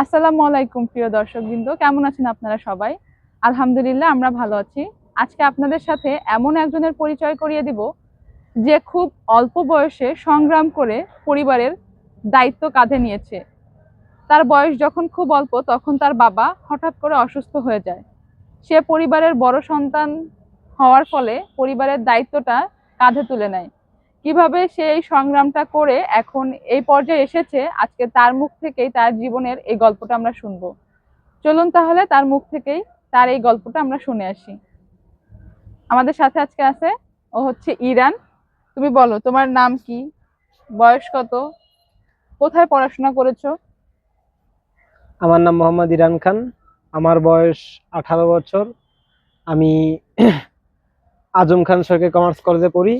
আসসালামু আলাইকুম, প্রিয় দর্শকবৃন্দ। কেমন আছেন আপনারা সবাই? আলহামদুলিল্লাহ, আমরা ভালো আছি। আজকে আপনাদের সাথে এমন একজনের পরিচয় করিয়ে দিব, যে খুব অল্প বয়সে সংগ্রাম করে পরিবারের দায়িত্ব কাঁধে নিয়েছে। তার বয়স যখন খুব অল্প, তখন তার বাবা হঠাৎ করে অসুস্থ হয়ে যায়। সে পরিবারের বড় সন্তান হওয়ার ফলে পরিবারের দায়িত্বটা কাঁধে তুলে নেয়। কীভাবে সে এই সংগ্রামটা করে এখন এই পর্যায়ে এসেছে, আজকে তার মুখ থেকেই তার জীবনের এই গল্পটা আমরা শুনব। চলুন তাহলে তার মুখ থেকেই তার এই গল্পটা আমরা শুনে আসি। আমাদের সাথে আজকে আছে, ও হচ্ছে ইরান। তুমি বলো, তোমার নাম কি? বয়স কত? কোথায় পড়াশোনা করেছ? আমার নাম মোহাম্মদ ইরান খান। আমার বয়স আঠারো বছর। আমি আজম খান সরকারি কমার্স কলেজে পড়ি।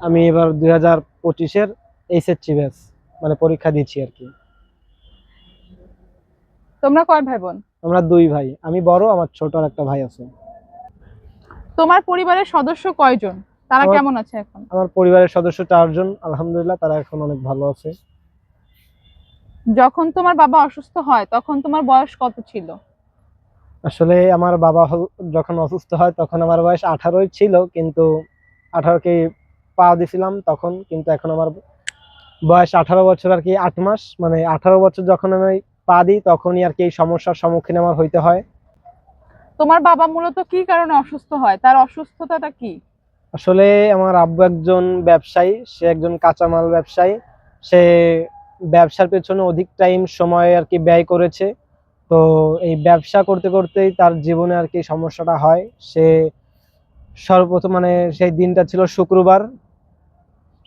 আমি এবার দুই হাজার পঁচিশের এইচএসসি ব্যাচ মানে পরীক্ষা দিচ্ছি আর কি। তোমরা কয় ভাই বোন আমরা দুই ভাই আমি বড় আমার ছোট আর একটা ভাই আছে। তোমার পরিবারের সদস্য কয়জন? তারা আমার- কেমন আছে এখন? আমার পরিবারের সদস্য চারজন আলহামদুলিল্লাহ তারা এখন অনেক ভালো আছে। যখন তোমার বাবা অসুস্থ হয় তখন তোমার বয়স কত ছিল? আসলে আমার বাবা যখন অসুস্থ হয় তখন আমার বয়স আঠারোই ছিল কিন্তু আঠারোকে পা দিছিলাম তখন কিন্তু এখন আমার বয়স আঠারো বছর আর কি আট মাস। মানে আঠারো বছর যখন আমি পা দিই তখনই আর কি এই সমস্যার সম্মুখীন আমার হইতে হয়। তোমার বাবা মূলত কি কারণে অসুস্থ হয়? তার অসুস্থতাটা কি? আসলে আমার আব্বু একজন ব্যবসায়ী সে একজন কাঁচামাল ব্যবসায়ী। সে ব্যবসার পেছনে অধিক টাইম সময় আর কি ব্যয় করেছে। তো এই ব্যবসা করতে করতেই তার জীবনে আর কি সমস্যাটা হয়। সে সর্বপ্রথম মানে সেই দিনটা ছিল শুক্রবার।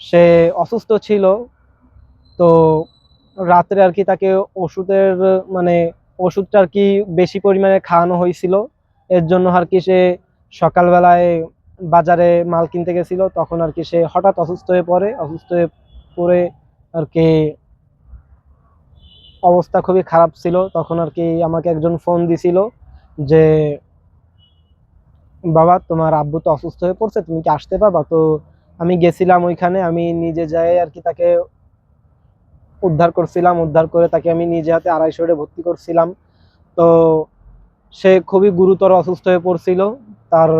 সে অসুস্থ ছিল, তো রাত্রে আর কি তাকে ওষুধের মানে ওষুধটা আর কি বেশি পরিমাণে খাওয়ানো হয়েছিল। এর জন্য আর কি সে সকালবেলায় বাজারে মাল কিনতে গেছিল, তখন আর কি সে হঠাৎ অসুস্থ হয়ে পড়ে। অসুস্থ হয়ে পড়ে আর কি অবস্থা খুবই খারাপ ছিল। তখন আর কি আমাকে একজন ফোন দিছিল যে, বাবা, তোমার আব্বু তো অসুস্থ হয়ে পড়ছে, তুমি কি আসতে পারবা? তো আমি গেছিলাম ওইখানে, আমি নিজে যাই আর কি তাকে উদ্ধার করছিলাম, উদ্ধার করে তাকে আমি নিজে হাতে আড়াইশো বেডে ভর্তি করছিলাম। তো সে খুবই গুরুতর অসুস্থ হয়ে পড়ছিল, তার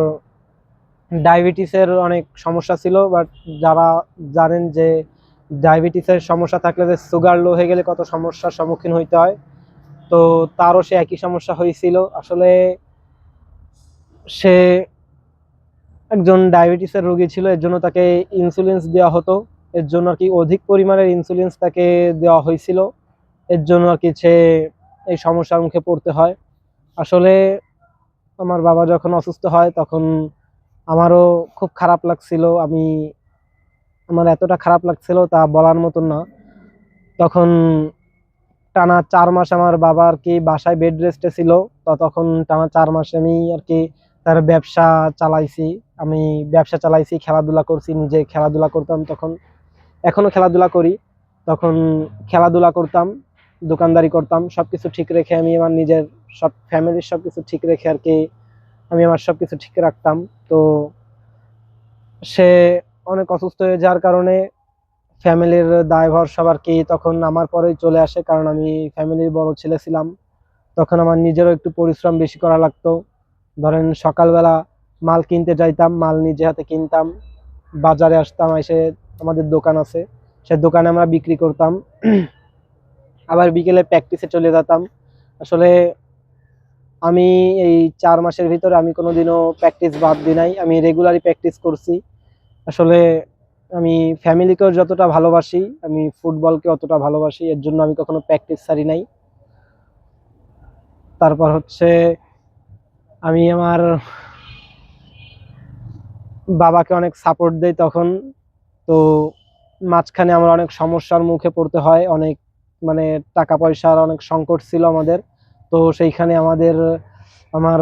ডায়াবেটিসের অনেক সমস্যা ছিল বাট যারা জানেন যে ডায়াবেটিসের সমস্যা থাকলে যে সুগার লো হয়ে গেলে কত সমস্যার সম্মুখীন হইতে হয়, তো তারও সে একই সমস্যা হয়েছিল আসলে সে একজন ডায়াবেটিসের রোগী ছিল, এর জন্য তাকে ইনসুলিন্স দেওয়া হতো। এর জন্য আর কি অধিক পরিমাণের ইনসুলিন্স তাকে দেওয়া হয়েছিল। এর জন্য আর কি সে এই সমস্যার মুখে পড়তে হয়। আসলে আমার বাবা যখন অসুস্থ হয়, তখন আমারও খুব খারাপ লাগছিল। আমি, আমার এতটা খারাপ লাগছিল তা বলার মতন না। তখন টানা চার মাস আমার বাবা আর কি বাসায় বেড রেস্টে ছিল। তো তখন টানা চার মাস আমি আর কি তার ব্যবসা চালাইছি, আমি ব্যবসা চালাইছি, খেলাধুলা করছি, নিজে খেলাধুলা করতাম তখন এখনও খেলাধুলা করি। তখন খেলাধুলা করতাম, দোকানদারি করতাম সব কিছু ঠিক রেখে আমি আমার নিজের সব ফ্যামিলির সব কিছু ঠিক রেখে আর কি আমি আমার সব কিছু ঠিক রাখতাম। তো সে অনেক অসুস্থ হয়ে যাওয়ার কারণে ফ্যামিলির দায়ভার সবার কি তখন আমার পরেই চলে আসে, কারণ আমি ফ্যামিলির বড় ছেলে ছিলাম। তখন আমার নিজেরও একটু পরিশ্রম বেশি করা লাগতো। ধরেন সকালবেলা মাল কিনতে যাইতাম, মাল নিজে হাতে কিনতাম, বাজারে আসতাম, এসে আমাদের দোকান আছে, সে দোকানে আমরা বিক্রি করতাম। আবার বিকেলে প্র্যাকটিসে চলে যেতাম। আসলে আমি এই চার মাসের ভিতরে আমি কোনোদিনও প্র্যাকটিস বাদ দিই নাই, আমি রেগুলারই প্র্যাকটিস করছি। আসলে আমি ফ্যামিলিকেও যতটা ভালোবাসি, আমি ফুটবলকে অতটা ভালোবাসি, এর জন্য আমি কখনো প্র্যাকটিস ছাড়ি নাই। তারপর হচ্ছে আমি আমার বাবাকে অনেক সাপোর্ট দেই তখন। তো মাঝখানে আমার অনেক সমস্যার মুখে পড়তে হয়, অনেক মানে টাকা পয়সার অনেক সংকট ছিল আমাদের। তো সেইখানে আমাদের আমার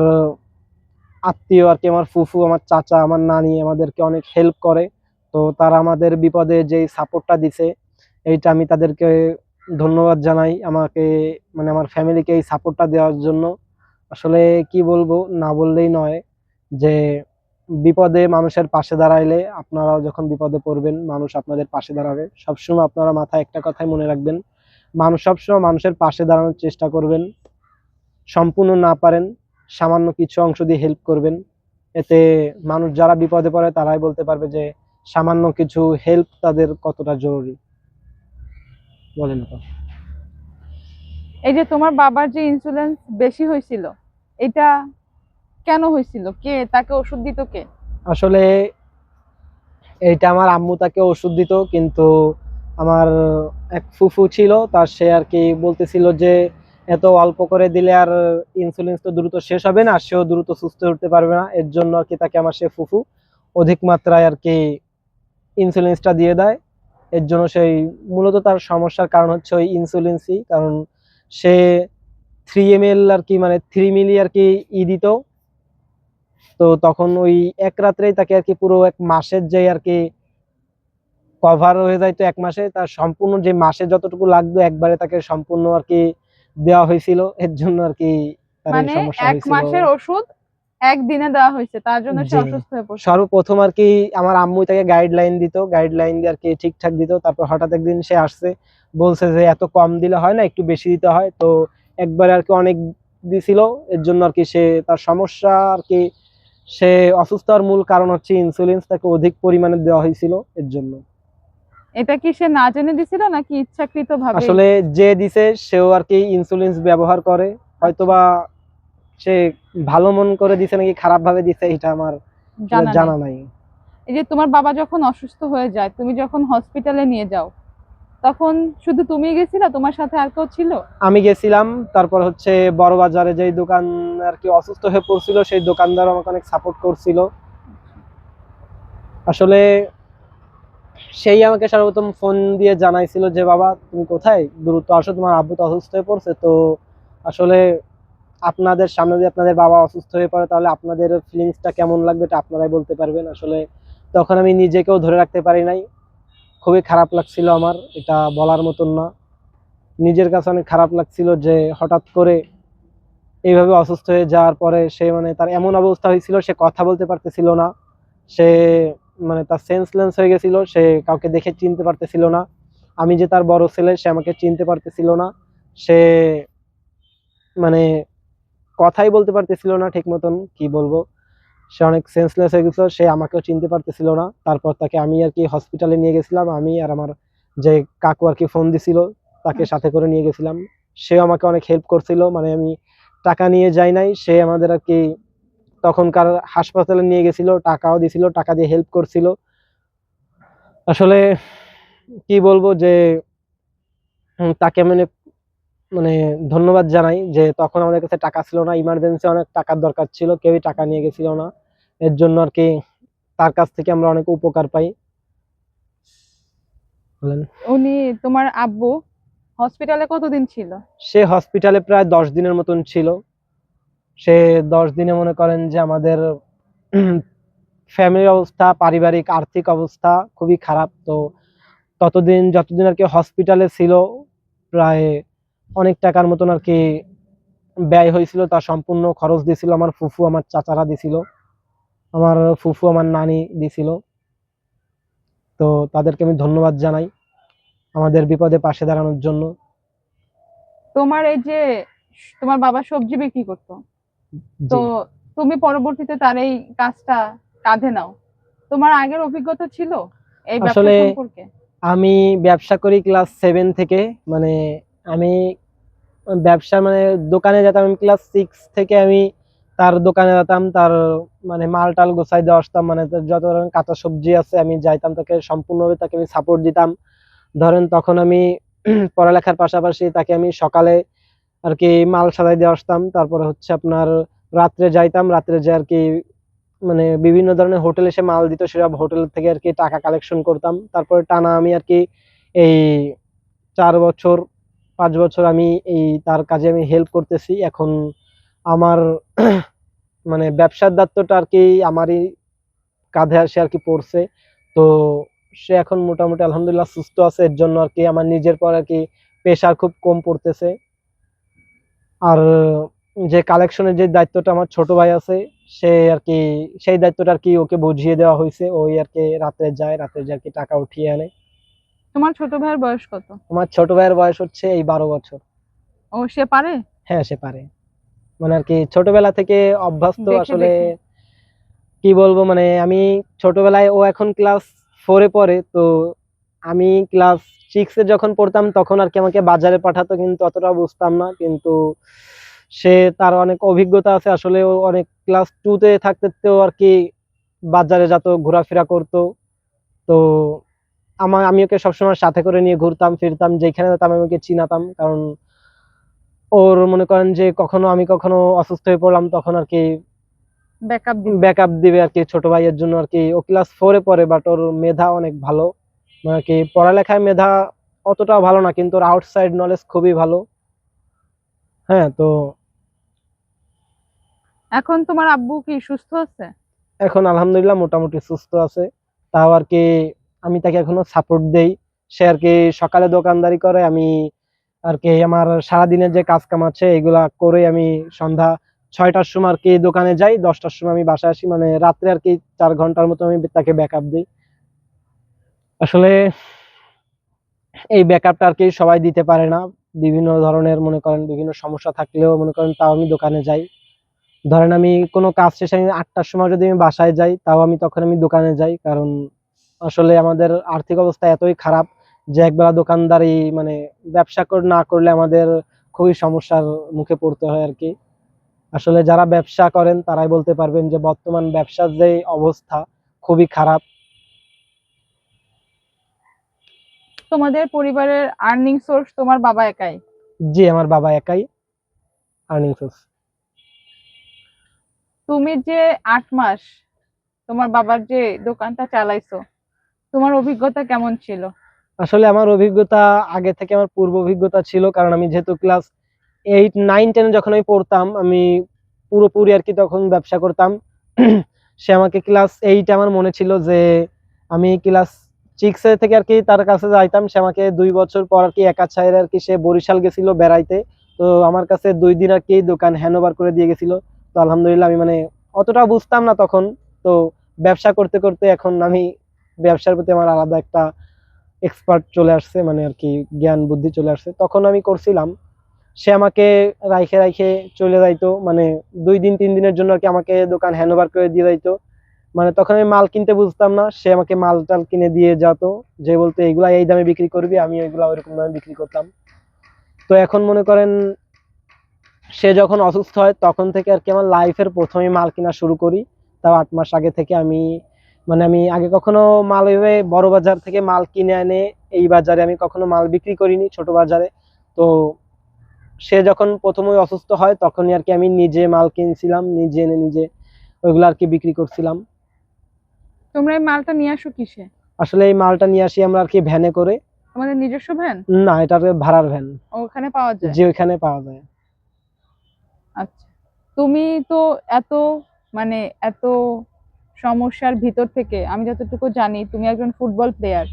আত্মীয় আর কি, আমার ফুফু, আমার চাচা, আমার নানি আমাদেরকে অনেক হেল্প করে। তো তারা আমাদের বিপদে যেই সাপোর্টটা দিছে, এইটা আমি তাদেরকে ধন্যবাদ জানাই আমাকে মানে আমার ফ্যামিলিকে এই সাপোর্টটা দেওয়ার জন্য। আসলে কি বলব, না বললেই নয় যে বিপদে মানুষের পাশে দাঁড়াইলে আপনারাও যখন বিপদে পড়বেন, মানুষ আপনাদের পাশে দাঁড়াবে। সবসময় আপনারা মাথায় একটা কথাই মনে রাখবেন, মানুষ সবসময় মানুষের পাশে দাঁড়ানোর চেষ্টা করবেন, সম্পূর্ণ না পারেন, সামান্য কিছু অংশ দিয়ে হেল্প করবেন। এতে মানুষ যারা বিপদে পড়ে তারাই বলতে পারবে যে সামান্য কিছু হেল্প তাদের কতটা জরুরি। বলেন এই যে তোমার বাবার যে ইন্স্যুরেন্স বেশি হয়েছিল এটা কেন হয়েছিল? কে তাকে ওষুধ দিত কে? আসলে এইটা আমার আম্মু তাকে ওষুধ দিত, কিন্তু আমার এক ফুফু ছিল, তার সে আর কি বলতেছিল যে এত অল্প করে দিলে আর ইনসুলিন তো দ্রুত শেষ হবে না সেও দ্রুত সুস্থ উঠতে পারবে না, এর জন্য আর কি তাকে আমার সে ফুফু অধিক মাত্রায় আর কি ইনসুলিনসটা দিয়ে দেয়। এর জন্য সেই মূলত তার সমস্যার কারণ হচ্ছে ওই ইনসুলিনসই কারণ সে থ্রি এম এল আর কি মানে থ্রি মিলি আর কি ই দিত। তো তখন ওই এক রাত্রেই তাকে আর কি পুরো এক মাসের যে আর কি কভার হয়ে যাইতো এক মাসে তার সম্পূর্ণ যে মাসে যতটুকু লাগতো একবারে তাকে সম্পূর্ণ আর কি দেওয়া হয়েছিল। এর জন্য আর কি মানে সমস্যা এক মাসের ওষুধ একদিনে দেওয়া হয়েছে তার জন্য সে। অসুস্থ হয়ে সর্বপ্রথম আর কি আমার আম্মু তাকে গাইডলাইন দিত গাইডলাইন দিয়ে আর কি ঠিকঠাক দিত। তারপর হঠাৎ একদিন সে আসছে বলছে যে এত কম দিলে হয় না একটু বেশি দিতে হয়। তো একবারে আর কি অনেক দিছিল এর জন্য আর কি সে তার সমস্যা আর কি সে অসুস্থ হওয়ার মূল কারণ হচ্ছে ইনসুলিন তাকে অধিক পরিমাণে দেওয়া হয়েছিল এর জন্য। এটা কি সে না জেনে দিছিল নাকি ইচ্ছাকৃত ভাবে আসলে যে দিছে সেও আর কি ইনসুলিন ব্যবহার করে। হয়তোবা সে ভালো মন করে দিছে নাকি খারাপ ভাবে দিছে এটা আমার। জানা নাই। এই যে তোমার বাবা যখন অসুস্থ হয়ে যায় তুমি যখন হসপিটালে নিয়ে যাও তখন শুধু তুমি গেছিলা? তোমার সাথে আর কেউ ছিল? আমি গেছিলাম, তারপর হচ্ছে বড় বাজারে যেই দোকান আর কি অসুস্থ হয়ে পড়ছিল, সেই দোকানদার আমাকে অনেক সাপোর্ট করছিল। আসলে সেই আমাকে সর্বপ্রথম ফোন দিয়ে জানাইছিল যে, বাবা, তুমি কোথায়? দ্রুত আসো, তোমার আব্বু তো অসুস্থ হয়ে পড়ছে। তো আসলে আপনাদের সামনে যদি আপনাদের বাবা অসুস্থ হয়ে পড়ে, তাহলে আপনাদের ফিলিংসটা কেমন লাগবে এটা আপনারাই বলতে পারবেন। আসলে তখন আমি নিজেকেও ধরে রাখতে পারি নাই। খুবই খারাপ লাগছিল আমার, এটা বলার মতন না। নিজের কাছে অনেক খারাপ লাগছিল যে হঠাৎ করে এইভাবে অসুস্থ হয়ে যাওয়ার পরে সে মানে তার এমন অবস্থা হয়েছিল, সে কথা বলতে পারতেছিল না। সে মানে তার সেন্সলেন্স হয়ে গেছিল, সে কাউকে দেখে চিনতে পারতেছিল না। আমি যে তার বড় ছেলে, সে আমাকে চিনতে পারতেছিল না। সে মানে কথাই বলতে পারতেছিল না ঠিক মতন, কি বলব? সে অনেক সেন্সলেস হয়ে গেছিল সে আমাকেও চিনতে পারতেছিল না। তারপর তাকে আমি আর কি হসপিটালে নিয়ে গেছিলাম আমি আর আমার যে কাকু আর কি ফোন দিছিল তাকে সাথে করে নিয়ে গেছিলাম। সে আমাকে অনেক হেল্প করছিল মানে আমি টাকা নিয়ে যাই নাই সে আমাদের আর কি তখনকার হাসপাতালে নিয়ে গেছিল টাকাও দিছিল টাকা দিয়ে হেল্প করছিল। আসলে কি বলব যে তাকে মানে মানে ধন্যবাদ জানাই যে তখন আমাদের কাছে টাকা ছিল না ইমার্জেন্সি অনেক টাকার দরকার ছিল কেউই টাকা নিয়ে গেছিল না। এর জন্য আর কি তার কাছ থেকে আমরা অনেক উপকার পাই। বলেন। উনি তোমার আব্বু হসপিটালে কতদিন ছিল? সে হসপিটালে প্রায় দশ দিনের মতন ছিল। সে দশ দিনে মনে করেন যে আমাদের ফ্যামিলির অবস্থা পারিবারিক আর্থিক অবস্থা খুবই খারাপ। তো ততদিন যতদিন আর কি হসপিটালে ছিল প্রায় অনেক টাকার মতন আর কি ব্যয় হয়েছিল তার সম্পূর্ণ খরচ দিছিল আমার ফুফু আমার চাচারা দিছিল আমার ফুফু আমার নানি দিছিল তো তাদেরকে আমি ধন্যবাদ জানাই আমাদের বিপদে পাশে দাঁড়ানোর জন্য। তোমার এই যে তোমার বাবা সবজি বিক্রি করতো তো তুমি পরবর্তীতে তার এই কাজটা কাঁধে নাও। তোমার আগের অভিজ্ঞতা ছিল এই ব্যবসা সম্পর্কে? আমি ব্যবসা করি ক্লাস সেভেন থেকে মানে আমি ব্যবসা মানে দোকানে যেতাম, আমি ক্লাস সিক্স থেকে আমি তার দোকানে যেতাম, তার মানে মাল টাল গোছাই দিয়ে আসতাম মানে যত ধরনের কাঁচা সবজি আছে আমি যাইতাম, তাকে সম্পূর্ণভাবে তাকে আমি সাপোর্ট দিতাম। ধরেন তখন আমি পড়ালেখার পাশাপাশি তাকে আমি সকালে আর কি মাল সাজাই দিয়ে আসতাম, তারপরে হচ্ছে আপনার রাত্রে যাইতাম, রাত্রে যে আর কি মানে বিভিন্ন ধরনের হোটেলে সে মাল দিত, সেসব হোটেল থেকে আর কি টাকা কালেকশন করতাম। তারপরে টানা আমি আর কি এই চার বছর পাঁচ বছর আমি এই তার কাজে আমি হেল্প করতেছি। এখন আমার মানে ব্যবসার দায়িত্বটা আর কি আমারই কাঁধে আসে আর কি পড়ছে। তো সে এখন মোটামুটি আলহামদুলিল্লাহ সুস্থ আছে, এর জন্য আর কি আমার নিজের পর আর কি প্রেশার খুব কম পড়তেছে। আর যে কালেকশনের যে দায়িত্বটা আমার ছোট ভাই আছে, সে আর কি, সেই দায়িত্বটা আর কি ওকে বুঝিয়ে দেওয়া হয়েছে। ওই আর কি রাতে যায় রাতে যায় আর কি টাকা উঠিয়ে আনে। তোমার ছোট ভাইয়ের বয়স কত? আমার ছোট ভাইয়ের বয়স হচ্ছে এই বারো বছর। ও সে পারে? হ্যাঁ সে পারে। মানে আর কি ছোটবেলা থেকে অভ্যস্ত আসলে কি বলব মানে আমি ছোটবেলায় ও এখন ক্লাস ফোরে পড়ে তো আমি ক্লাস সিক্সে যখন পড়তাম তখন আর কি আমাকে বাজারে পাঠাতো কিন্তু অতটা বুঝতাম না। কিন্তু সে তার অনেক অভিজ্ঞতা আছে আসলে ও অনেক ক্লাস টুতে থাকতে তেও আর কি বাজারে যেত ঘোরাফেরা করতো। তো আমার আমি ওকে সবসময় সাথে করে নিয়ে ঘুরতাম ফিরতাম যেখানে যেতাম আমি ওকে চিনাতাম কারণ ওর মনে করেন যে কখনো আমি কখনো অসুস্থ হয়ে পড়লাম তখন আর কি ব্যাকআপ দিবে। ব্যাকআপ দিবে আর কি ছোট ভাইয়ের জন্য আর কি। ও ক্লাস ফোরে পড়ে বাট ওর মেধা অনেক ভালো। মানে আর কি পড়ালেখায় মেধা অতটাও ভালো না কিন্তু ওর আউটসাইড নলেজ খুবই ভালো। হ্যাঁ তো এখন তোমার আব্বু কি সুস্থ আছে? এখন আলহামদুলিল্লাহ মোটামুটি সুস্থ আছে। তাও আর কি আমি তাকে এখনও সাপোর্ট দেই। সে আর কি সকালে দোকানদারি করে, আমি আর কি আমার সারাদিনের যে কাজ কাম আছে, এগুলা করে আমি সন্ধ্যা ছয়টার সময় আর কি দোকানে যাই, দশটার সময় আমি বাসায় আসি মানে রাত্রে আর কি চার ঘণ্টার মতো আমি তাকে ব্যাকআপ দিই। আসলে এই ব্যাকআপটা আর কি সবাই দিতে পারে না। বিভিন্ন ধরনের মনে করেন, বিভিন্ন সমস্যা থাকলেও মনে করেন তাও আমি দোকানে যাই। ধরেন আমি কোনো কাজ শেষে আমি আটটার সময় যদি আমি বাসায় যাই, তাও আমি তখন আমি দোকানে যাই, কারণ আসলে আমাদের আর্থিক অবস্থা এতই খারাপ যে একবেলা দোকানদারি মানে ব্যবসা না করলে আমাদের খুবই সমস্যার মুখে পড়তে হয় আর কি আসলে যারা ব্যবসা করেন তারাই বলতে পারবেন যে বর্তমান ব্যবসার যে অবস্থা খুবই খারাপ। তোমাদের পরিবারের আর্নিং সোর্স তোমার বাবা একাই? জি আমার বাবা একাই আর্নিং সোর্স তুমি যে আট মাস তোমার বাবার যে দোকানটা চালাইছো তোমার অভিজ্ঞতা কেমন ছিল? আসলে আমার অভিজ্ঞতা আগে থেকে আমার পূর্ব অভিজ্ঞতা ছিল, কারণ আমি যেহেতু ক্লাস এইট নাইন টেনে যখন আমি পড়তাম, আমি পুরোপুরি আর কি তখন ব্যবসা করতাম। সে আমাকে ক্লাস এইট আমার মনে ছিল যে আমি ক্লাস সিক্স থেকে আর কি তার কাছে যাইতাম। সে আমাকে দুই বছর পর আর কি একা ছাইরে আর কি সে বরিশাল গেছিল বেড়াইতে। তো আমার কাছে দুই দিন আর কি দোকান হ্যান্ড ওভার করে দিয়ে গেছিল। তো আলহামদুলিল্লাহ আমি মানে অতটা বুঝতাম না তখন। তো ব্যবসা করতে করতে এখন আমি ব্যবসার প্রতি আমার আলাদা একটা এক্সপার্ট চলে আসছে মানে আর কি জ্ঞান বুদ্ধি চলে আসছে। তখন আমি করছিলাম। সে আমাকে রাইখে রাইখে চলে যাইতো মানে দুই দিন, তিন দিনের জন্য আর কি আমাকে দোকান হ্যান্ড ওভার করে দিয়ে যাইতো। মানে তখন আমি মাল কিনতে বুঝতাম না, সে আমাকে মাল টাল কিনে দিয়ে যেত। যে বলতে, এগুলা এই দামে বিক্রি করবি, আমি এগুলা ওইরকম দামে বিক্রি করতাম। তো এখন মনে করেন, সে যখন অসুস্থ হয়, তখন থেকে আর কি আমার লাইফের প্রথমে মাল কেনা শুরু করি। তাও আট মাস আগে থেকে আমি মানে আমি আগে কখনো মাল ওইভাবে বড় বাজার থেকে মাল কিনে এনে এই বাজারে আমি কখনো মাল বিক্রি করিনি ছোট বাজারে। তো সে যখন প্রথমে অসুস্থ হয় তখনই আর কি আমি নিজে মাল কিনছিলাম নিজে এনে নিজে ওইগুলো আর কি বিক্রি করছিলাম। তোমরা এই মালটা নিয়ে আসো কিসে? আসলে এই মালটা নিয়ে আসি আমরা আর কি ভ্যানে করে। তোমাদের নিজস্ব ভ্যান? না এটা ভাড়ার ভ্যান। ওখানে পাওয়া যায়? যে ওইখানে পাওয়া যায়। আচ্ছা। তুমি তো এত মানে এত সমস্যার ভিতর থেকে, আমি যতটুকু জানি, তুমি একজন ফুটবল প্লেয়ার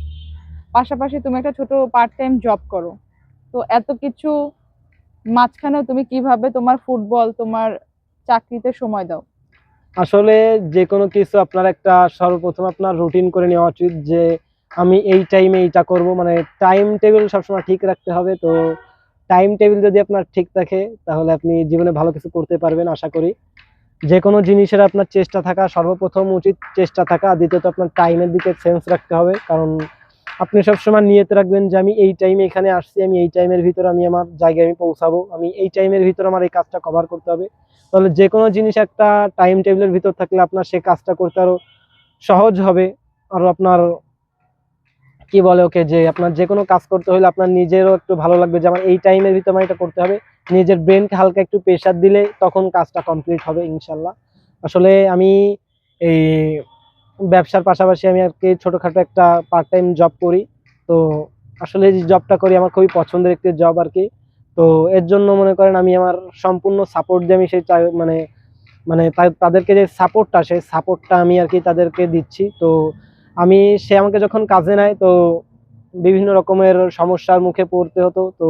পাশাপাশি তুমি একটা ছোট পার্ট টাইম জব করো। তো এত কিছু মাঝখানেও তুমি কীভাবে তোমার ফুটবল, তোমার চাকরিতে সময় দাও? আসলে যে কোনো কিছু আপনার একটা সর্বপ্রথম আপনার রুটিন করে নেওয়া উচিত যে, আমি এই টাইমে এইটা করব। মানে টাইম টেবিল সবসময় ঠিক রাখতে হবে। তো টাইম টেবিল যদি আপনার ঠিক থাকে, তাহলে আপনি জীবনে ভালো কিছু করতে পারবেন, আশা করি। যে কোনো জিনিসের আপনার চেষ্টা থাকা, সর্বপ্রথম উচিত চেষ্টা থাকা, আর দ্বিতীয়ত আপনার টাইমের দিকে সেন্স রাখতে হবে, কারণ আপনি সবসময় নিয়তে রাখবেন যে আমি এই টাইমে এখানে আসছি, আমি এই টাইমের ভিতর আমি আমার জায়গায় আমি পৌঁছাবো, আমি এই টাইমের ভিতর আমার এই কাজটা কভার করতে হবে। তাহলে যে কোনো জিনিস একটা টাইম টেবিলের ভিতর থাকলে আপনার সেই কাজটা করতে আরও সহজ হবে, আরও আপনার কি বলে ওকে যে আপনার যে কোনো কাজ করতে হলে আপনার নিজেরও একটু ভালো লাগবে যে আমার এই টাইমের ভিতর আমার এটা করতে হবে। নিজের ব্রেনকে হালকা একটু প্রেশার দিলে তখন কাজটা কমপ্লিট হবে ইনশাল্লাহ। আসলে আমি এই ব্যবসার পাশাপাশি আমি আর কি ছোটোখাটো একটা পার্ট টাইম জব করি। তো আসলে যে জবটা করি আমার খুবই পছন্দের একটি জব আর কি। তো এর জন্য মনে করেন আমি আমার সম্পূর্ণ সাপোর্ট দিয়ে আমি সেই মানে মানে তাদেরকে যে সাপোর্টটা সেই সাপোর্টটা আমি আর কি তাদেরকে দিচ্ছি। তো আমি, সে আমাকে যখন কাজে নেয়, তো বিভিন্ন রকমের সমস্যার মুখে পড়তে হতো, তো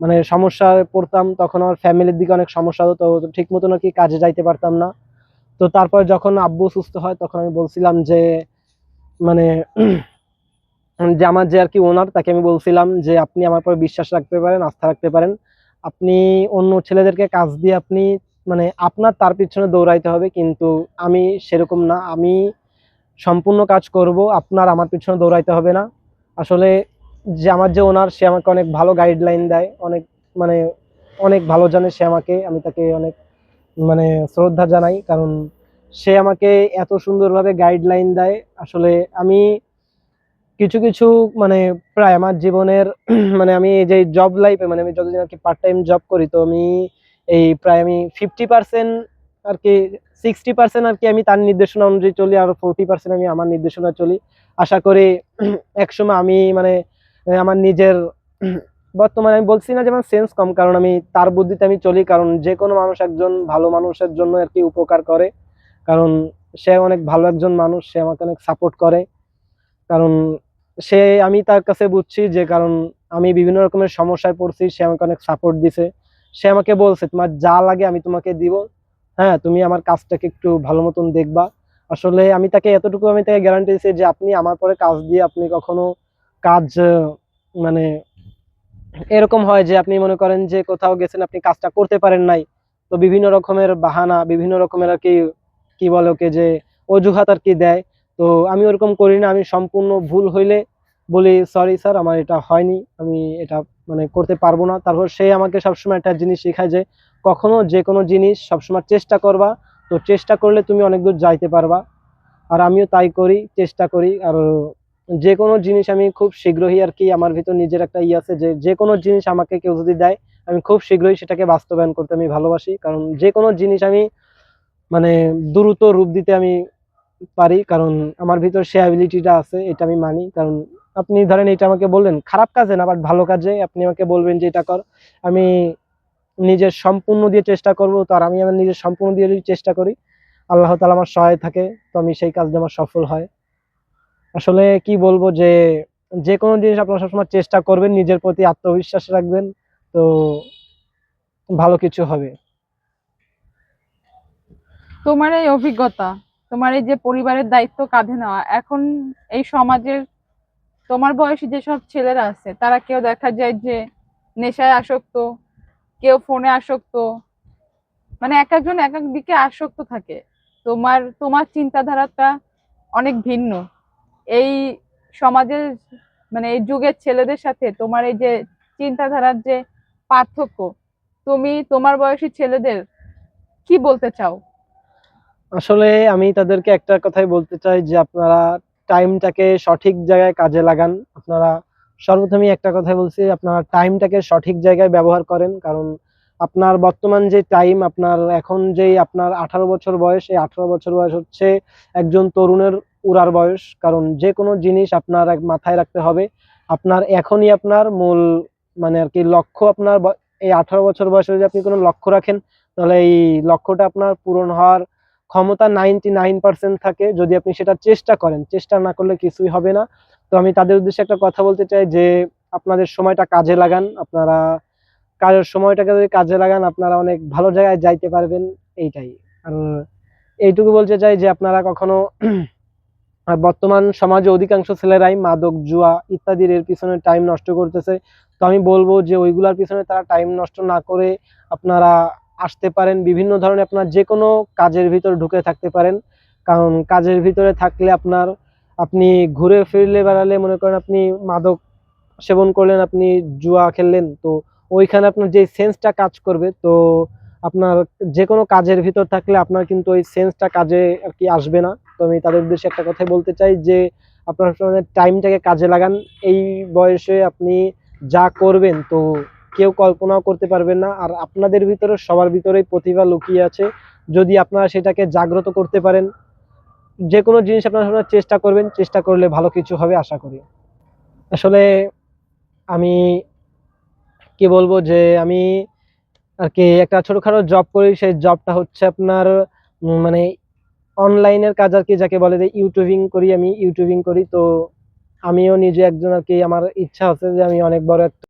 মানে সমস্যায় পড়তাম, তখন আমার ফ্যামিলির দিকে অনেক সমস্যা হতো, তো ঠিক মতো নাকি কাজে যাইতে পারতাম না। তো তারপর যখন আব্বু সুস্থ হয়, তখন আমি বলছিলাম যে মানে যে আমার যে আর কি ওনার তাকে আমি বলছিলাম যে, আপনি আমার পর বিশ্বাস রাখতে পারেন, আস্থা রাখতে পারেন। আপনি অন্য ছেলেদেরকে কাজ দিয়ে আপনি মানে আপনার তার পিছনে দৌড়াইতে হবে, কিন্তু আমি সেরকম না। আমি সম্পূর্ণ কাজ করব, আপনার আমার পিছনে দৌড়াইতে হবে না। আসলে যে আমার যে ওনার সে আমাকে অনেক ভালো গাইডলাইন দেয়, অনেক মানে অনেক ভালো জানে সে আমাকে, আমি তাকে অনেক মানে শ্রদ্ধা জানাই, কারণ সে আমাকে এত সুন্দরভাবে গাইডলাইন দেয়। আসলে আমি কিছু কিছু মানে প্রায় আমার জীবনের মানে আমি এই যে জব লাইফে মানে আমি যতদিন আর কি পার্ট টাইম জব করি, তো আমি এই প্রায় আমি ফিফটি পার্সেন্ট আর কি সিক্সটি পার্সেন্ট আর কি আমি তার নির্দেশনা অনুযায়ী চলি আর ফোরটি পার্সেন্ট আমি আমার নির্দেশনা চলি। আশা করি একসময় আমি মানে আমার নিজের বর্তমানে আমি বলছি না যে আমার সেন্স কম, কারণ আমি তার বুদ্ধিতে আমি চলি, কারণ যে কোনো মানুষ একজন ভালো মানুষের জন্য আর কি উপকার করে। কারণ সে অনেক ভালো একজন মানুষ, সে আমাকে অনেক সাপোর্ট করে। কারণ সে, আমি তার কাছে বুঝছি যে কারণ আমি বিভিন্ন রকমের সমস্যায় পড়ছি, সে আমাকে অনেক সাপোর্ট দিছে। সে আমাকে বলছে, তোমার যা লাগে আমি তোমাকে দিব। হ্যাঁ তুমি আমার কাজটাকে একটু ভালো মতন দেখবা। আসলে আমি তাকে এতটুকু আমি তাকে গ্যারান্টি দিয়েছি যে আপনি আমার পরে কাজ দিয়ে আপনি কখনো কাজ মানে এরকম হয় যে আপনি মনে করেন যে কোথাও গেছেন, আপনি কাজটা করতে পারেন নাই। তো বিভিন্ন রকমের বাহানা, বিভিন্ন রকমের আর কি কি বলে ওকে যে অজুহাত আর কি দেয়। তো আমি ওরকম করি না, আমি সম্পূর্ণ ভুল হইলে বলি সরি স্যার আমার এটা হয়নি, আমি এটা মানে করতে পারব না। তারপর সে আমাকে সবসময় একটা জিনিস শেখায় যে কখনো যে কোনো জিনিস সবসময় চেষ্টা করবা, তো চেষ্টা করলে তুমি অনেক দূর যাইতে পারবা। আর আমিও তাই করি, চেষ্টা করি। আর যে কোনো জিনিস আমি খুব শীঘ্রই আর কি আমার ভিতর নিজের একটা ই আছে যে যে কোনো জিনিস আমাকে কেউ যদি দেয়, আমি খুব শীঘ্রই সেটাকে বাস্তবায়ন করতে আমি ভালোবাসি। কারণ যে কোনো জিনিস আমি মানে দ্রুত রূপ দিতে আমি পারি, কারণ আমার ভিতর সে অ্যাবিলিটিটা আছে, এটা আমি মানি। কারণ আপনি ধরেন এটা আমাকে বললেন, খারাপ কাজে না বাট ভালো কাজে। আপনি আমাকে বলবেন যে, এটা কর। আমি নিজের সম্পূর্ণ দিয়ে চেষ্টা করব তো আর আমি আমার নিজের সম্পূর্ণ দিয়ে যদি চেষ্টা করি, আল্লাহ তালা আমার সহায় থাকে, তো আমি সেই কাজটা আমার সফল হয়। আসলে কি বলব যে যে কোনো জিনিস আপনারা সবসময় চেষ্টা করবেন, নিজের প্রতি আত্মবিশ্বাস রাখবেন, তো ভালো কিছু হবে। তোমার এই অভিজ্ঞতা, তোমার এই যে পরিবারের দায়িত্ব কাঁধে নেওয়া, এখন এই সমাজের তোমার বয়সী যেসব ছেলেরা আছে, তারা কেউ দেখা যায় যে নেশায় আসক্ত কেউ ফোনে আসক্ত। মানে এক একজন এক এক দিকে আসক্ত থাকে। তোমার তোমার চিন্তাধারাটা অনেক ভিন্ন। এই সমাজের মানে এই যুগের ছেলেদের সাথে তোমার এই যে চিন্তাধারার যে পার্থক্য, তুমি তোমার বয়সী ছেলেদের কি বলতে চাও? আসলে আমি তাদেরকে একটা কথাই বলতে চাই যে আপনারা টাইমটাকে সঠিক জায়গায় কাজে লাগান। আপনারা সর্বপ্রথমে একটা কথাই বলছি, আপনারা টাইমটাকে সঠিক জায়গায় ব্যবহার করেন, কারণ আপনার বর্তমান যে টাইম আপনার এখন যেই আপনার আঠারো বছর বয়স, এই আঠারো বছর বয়স হচ্ছে একজন তরুণের উড়ার বয়স, কারণ যে কোনো জিনিস আপনার মাথায় রাখতে হবে। আপনার এখনই আপনার মূল মানে আর কি লক্ষ্য আপনার এই আঠারো বছর বয়সে যদি আপনি কোনো লক্ষ্য রাখেন, তাহলে এই লক্ষ্যটা আপনার পূরণ হওয়ার ক্ষমতা নাইনটি নাইন পার্সেন্ট থাকে। যদি আপনি সেটা চেষ্টা করেন, চেষ্টা না করলে কিছুই হবে না। তো আমি তাদের উদ্দেশ্যে একটা কথা বলতে চাই যে আপনাদের সময়টা কাজে লাগান, আপনারা কাজের সময়টাকে যদি কাজে লাগান, আপনারা অনেক ভালো জায়গায় যাইতে পারবেন, এইটাই। আর এইটুকু বলতে চাই যে আপনারা কখনো বর্তমান সমাজে অধিকাংশ ছেলেরাই মাদক, জুয়া ইত্যাদির এর পিছনে টাইম নষ্ট করতেছে। তো আমি বলব যে ওইগুলার পিছনে তারা টাইম নষ্ট না করে আপনারা আসতে পারেন, বিভিন্ন ধরনের আপনার যে কোনো কাজের ভিতর ঢুকে থাকতে পারেন। কারণ কাজের ভিতরে থাকলে আপনার আপনি ঘুরে ফিরলে বেড়ালে মনে করেন আপনি মাদক সেবন করলেন, আপনি জুয়া খেললেন, তো ওইখানে আপনার যে সেন্সটা কাজ করবে, তো আপনার যে কোনো কাজের ভিতর থাকলে আপনার কিন্তু ওই সেন্সটা কাজে আর কি আসবে না। তো আমি তাদের উদ্দেশ্যে একটা কথাই বলতে চাই যে, আপনার টাইমটাকে কাজে লাগান। এই বয়সে আপনি যা করবেন, তো কেউ কল্পনাও করতে পারবেন না। আর আপনাদের ভিতরে সবার ভিতরেই প্রতিভা লুকিয়ে আছে। যদি আপনারা সেটাকে জাগ্রত করতে পারেন যে কোনো জিনিস আপনারা চেষ্টা করবেন, চেষ্টা করলে ভালো কিছু হবে, আশা করি। আসলে আমি কি বলব যে আমি আর কি একটা ছোটোখাটো জব করি, সেই জবটা হচ্ছে আপনার মানে অনলাইনের কাজ আর কি, যাকে বলে যে ইউটিউবিং করি আমি ইউটিউবিং করি। তো আমিও নিজে একজন আর কি, আমার ইচ্ছা আছে যে আমি অনেক বড় একটা